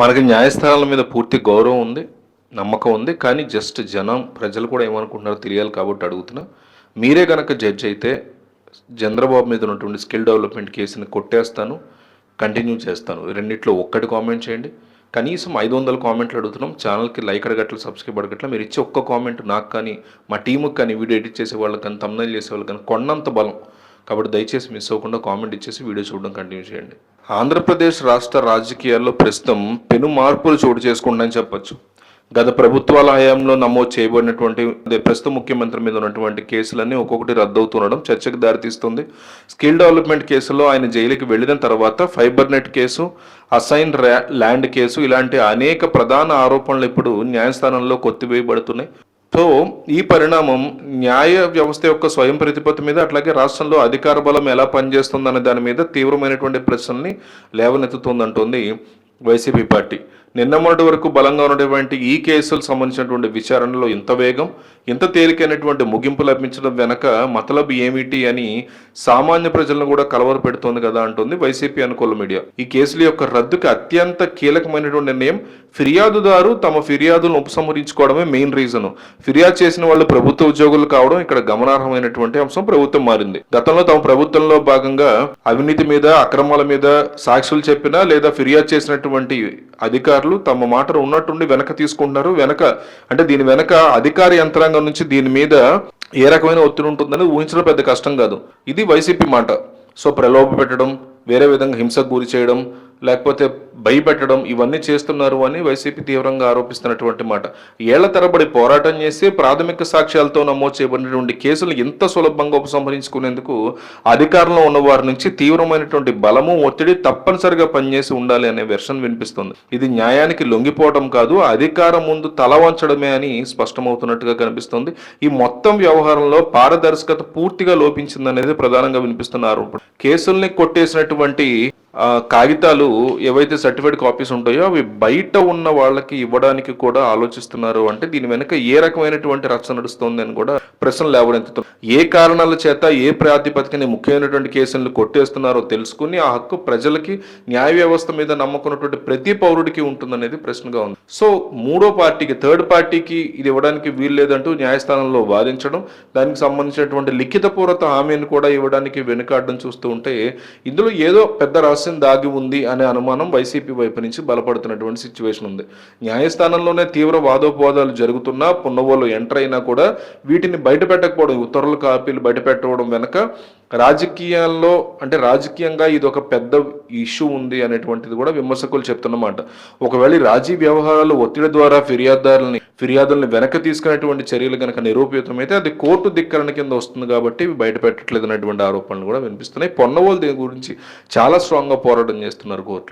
మనకి న్యాయస్థానాల మీద పూర్తి గౌరవం ఉంది నమ్మకం ఉంది కానీ జస్ట్ జనం ప్రజలు కూడా ఏమనుకుంటున్నారో తెలియాలి కాబట్టి అడుగుతున్నా. మీరే కనుక జడ్జ్ అయితే చంద్రబాబు మీద ఉన్నటువంటి స్కిల్ డెవలప్మెంట్ కేసుని కొట్టేస్తాను కంటిన్యూ చేస్తాను. రెండిట్లో ఒక్కటి కామెంట్ చేయండి. కనీసం ఐదు వందల కామెంట్లు అడుగుతున్నాం. ఛానల్కి లైక్ అడగట్ల సబ్స్క్రైబ్ అడగట్ల. మీరు ఇచ్చే ఒక్క కామెంట్ నాకు కానీ మా టీముకి కానీ వీడియో ఎడిట్ చేసే వాళ్ళకి కానీ తమ్నైల్ చేసే వాళ్ళకి కానీ కొన్నంత బలం. కాబట్టి దయచేసి మిస్ అవ్వకుండా కామెంట్ ఇచ్చేసి వీడియో చూడడం కంటిన్యూ చేయండి. ఆంధ్రప్రదేశ్ రాష్ట్ర రాజకీయాల్లో ప్రస్తుతం పెను మార్పులు చోటు చేసుకుంటాయని చెప్పొచ్చు. గత ప్రభుత్వాల హయాంలో నమోదు చేయబడినటువంటి ప్రస్తుత ముఖ్యమంత్రి మీద ఉన్నటువంటి కేసులన్నీ ఒక్కొక్కటి రద్దవుతుండడం చర్చకు దారితీస్తుంది. స్కిల్ డెవలప్మెంట్ కేసులో ఆయన జైలుకి వెళ్ళిన తర్వాత fibre net case assign land case ఇలాంటి అనేక ప్రధాన ఆరోపణలు ఇప్పుడు న్యాయస్థానంలో కొత్తివేయబడుతున్నాయి. సో ఈ పరిణామం న్యాయ వ్యవస్థ యొక్క స్వయం ప్రతిపత్తి మీద అట్లాగే రాష్ట్రంలో అధికార బలం ఎలా పనిచేస్తుందనే దాని మీద తీవ్రమైనటువంటి ప్రశ్నల్ని లేవనెత్తుతుందంటుంది వైసీపీ పార్టీ. నిన్న మొన్నటి వరకు బలంగా ఉన్నటువంటి ఈ కేసులకు సంబంధించినటువంటి విచారణలో ఇంత వేగం ఇంత తేలికైనటువంటి ముగింపు లభించడం వెనక మతలబ్ ఏమిటి అని సామాన్య ప్రజలను కూడా కలవర పెడుతోంది కదా అంటుంది వైసీపీ అనుకూల మీడియా. ఈ కేసుల యొక్క రద్దుకి అత్యంత కీలకమైనటువంటి నిర్ణయం ఫిర్యాదుదారు తమ ఫిర్యాదులను ఉపసంహరించుకోవడమే మెయిన్ రీజన్. ఫిర్యాదు చేసిన వాళ్ళు ప్రభుత్వ ఉద్యోగులు కావడం ఇక్కడ గమనార్హమైనటువంటి అంశం. ప్రభుత్వం మారింది. గతంలో తమ ప్రభుత్వంలో భాగంగా అవినీతి మీద అక్రమాల మీద సాక్షులు చెప్పినా లేదా ఫిర్యాదు చేసినటువంటి అధికారులు తమ మాటలు ఉన్నట్టుండి వెనక తీసుకుంటున్నారు. వెనక అంటే దీని వెనక అధికార యంత్రాంగం నుంచి దీని మీద ఏ రకమైన ఒత్తిడి ఉంటుందని ఊహించడం పెద్ద కష్టం కాదు. ఇది వైసీపీ మాట. సో ప్రలోభ పెట్టడం వేరే విధంగా హింసకు గురి చేయడం లేకపోతే భయపెట్టడం ఇవన్నీ చేస్తున్నారు అని వైసీపీ తీవ్రంగా ఆరోపిస్తున్నటువంటి మాట. ఏళ్ళ తరబడి పోరాటం చేసి ప్రాథమిక సాక్ష్యాలతో నమోదు చేయబడినటువంటి కేసులు ఇంత సులభంగా ఉపసంహరించుకునేందుకు అధికారంలో ఉన్న వారి నుంచి తీవ్రమైనటువంటి బలము ఒత్తిడి తప్పనిసరిగా పనిచేసి ఉండాలి అనే వెర్షన్ వినిపిస్తుంది. ఇది న్యాయానికి లొంగిపోవడం కాదు అధికారం ముందు తల వంచడమే అని స్పష్టమవుతున్నట్టుగా కనిపిస్తుంది. ఈ మొత్తం వ్యవహారంలో పారదర్శకత పూర్తిగా లోపించిందనేది ప్రధానంగా వినిపిస్తున్న ఆరోపణ. కేసుల్ని కొట్టేసినటువంటి కాగితాలు ఏవైతే సర్టిఫైడ్ కాపీస్ ఉంటాయో అవి బయట ఉన్న వాళ్ళకి ఇవ్వడానికి కూడా ఆలోచిస్తున్నారు అంటే దీని వెనుక ఏ రకమైనటువంటి రచ్చ నడుస్తుంది అని కూడా ప్రశ్నలు లేవనెత్తుతుంది ఏ కారణాల చేత ఏ ప్రాతిపదికని ముఖ్యమైనటువంటి కేసులను కొట్టేస్తున్నారో తెలుసుకుని ఆ హక్కు ప్రజలకి న్యాయ వ్యవస్థ మీద నమ్మకున్నటువంటి ప్రతి పౌరుడికి ఉంటుందనేది ప్రశ్నగా ఉంది. సో మూడో పార్టీకి థర్డ్ పార్టీకి ఇది ఇవ్వడానికి వీలు లేదంటూ న్యాయస్థానంలో వాదించడం దానికి సంబంధించినటువంటి లిఖితపూర్వత హామీని కూడా ఇవ్వడానికి వెనుకాడడం చూస్తూ ఉంటే ఇందులో ఏదో పెద్ద రహస్యం దాగి ఉంది అనే అనుమానం వైసీపీ వైపు నుంచి బలపడుతున్నటువంటి సిచ్యువేషన్ ఉంది. న్యాయస్థానంలోనే తీవ్ర వాదోపవాదాలు జరుగుతున్నా పున్నవోలు ఎంటర్ అయినా కూడా వీటిని బయట పెట్టకపోవడం ఉత్తర్వుల కాపీలు బయట పెట్టడం వెనక రాజకీయాల్లో అంటే రాజకీయంగా ఇది ఒక పెద్ద ఇష్యూ ఉంది అనేటువంటిది కూడా విమర్శకులు చెప్తున్నమాట. ఒకవేళ రాజీ వ్యవహారాలు ఒత్తిడి ద్వారా ఫిర్యాదుదారులని ఫిర్యాదులను వెనక తీసుకునేటువంటి చర్యలు కనుక నిరూపితమైతే అది కోర్టు ధిక్కరణ కింద వస్తుంది కాబట్టి ఇవి బయట పెట్టట్లేదు అనేటువంటి ఆరోపణలు కూడా వినిపిస్తున్నాయి. పొన్నవోలు దీని గురించి చాలా స్ట్రాంగ్గా పోరాటం చేస్తున్నారు కోర్టు